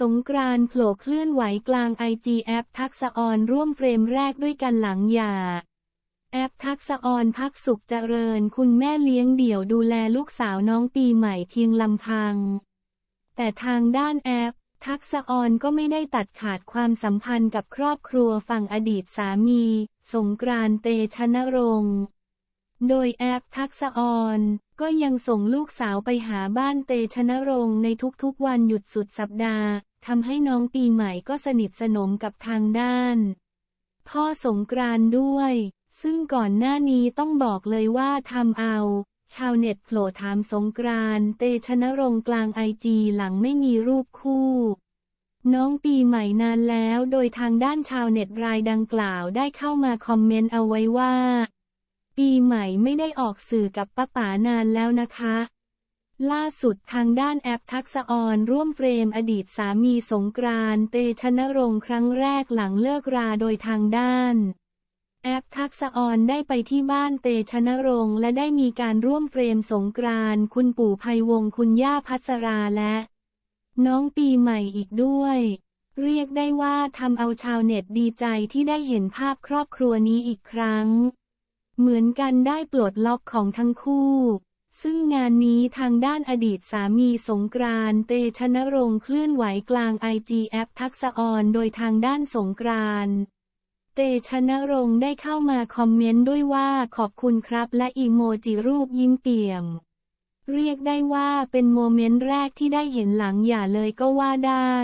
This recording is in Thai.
สงกรานต์โผล่เคลื่อนไหวกลางไอจีแอปทักษะออนร่วมเฟรมแรกด้วยกันหลังหย่า แอปทักษะออนพักสุขเจริญคุณแม่เลี้ยงเดี่ยวดูแลลูกสาวน้องปีใหม่เพียงลำพัง แต่ทางด้านแอป ทักษะออนก็ไม่ได้ตัดขาดความสัมพันธ์กับครอบครัวฝั่งอดีตสามี สงกรานต์เตชะนรงค์โดยแอปทักษะออนก็ยังส่งลูกสาวไปหาบ้านเตชะนรงค์ในทุกๆวันหยุดสุดสัปดาห์ ทำให้น้องปีใหม่ก็สนิทสนมกับทางด้าน พ่อสงกรานด้วย ซึ่งก่อนหน้านี้ต้องบอกเลยว่าทำเอา ชาวเน็ตโผล่ถามสงกรานเตชะนรงกลางไอจีหลังไม่มีรูปคู่น้องปีใหม่นานแล้ว โดยทางด้านชาวเน็ตรายดังกล่าวได้เข้ามาคอมเมนต์เอาไว้ว่า ปีใหม่ไม่ได้ออกสื่อกับป้าป๋านานแล้วนะคะ ล่าสุดทางด้านแอปทักษออนร่วมเฟรมอดีตสามีสงกรานต์เตชะนรงค์ครั้งแรกหลังเลิกราโดยทางด้าน แอปทักษออนได้ไปที่บ้านเตชะนรงค์และได้มีการร่วมเฟรมสงกรานต์คุณปู่ภัยวงศ์คุณย่าพัสราและ น้องปีใหม่อีกด้วย เรียกได้ว่าทำเอาชาวเน็ตดีใจที่ได้เห็นภาพครอบครัวนี้อีกครั้ง เหมือนกันได้ปลดล็อกของทั้งคู่ ซึ่งงานนี้ทางด้านอดีตสามีสงกรานต์เตชะนรงค์เคลื่อนไหวกลางไอจีแอปทักษออนโดยทางด้านสงกรานต์เตชะนรงค์ได้เข้ามาคอมเมนต์ด้วยว่าขอบคุณครับและอีโมจิรูปยิ้มเปี่ยม เรียกได้ว่าเป็นโมเมนต์แรกที่ได้เห็นหลังหย่าเลยก็ว่าได้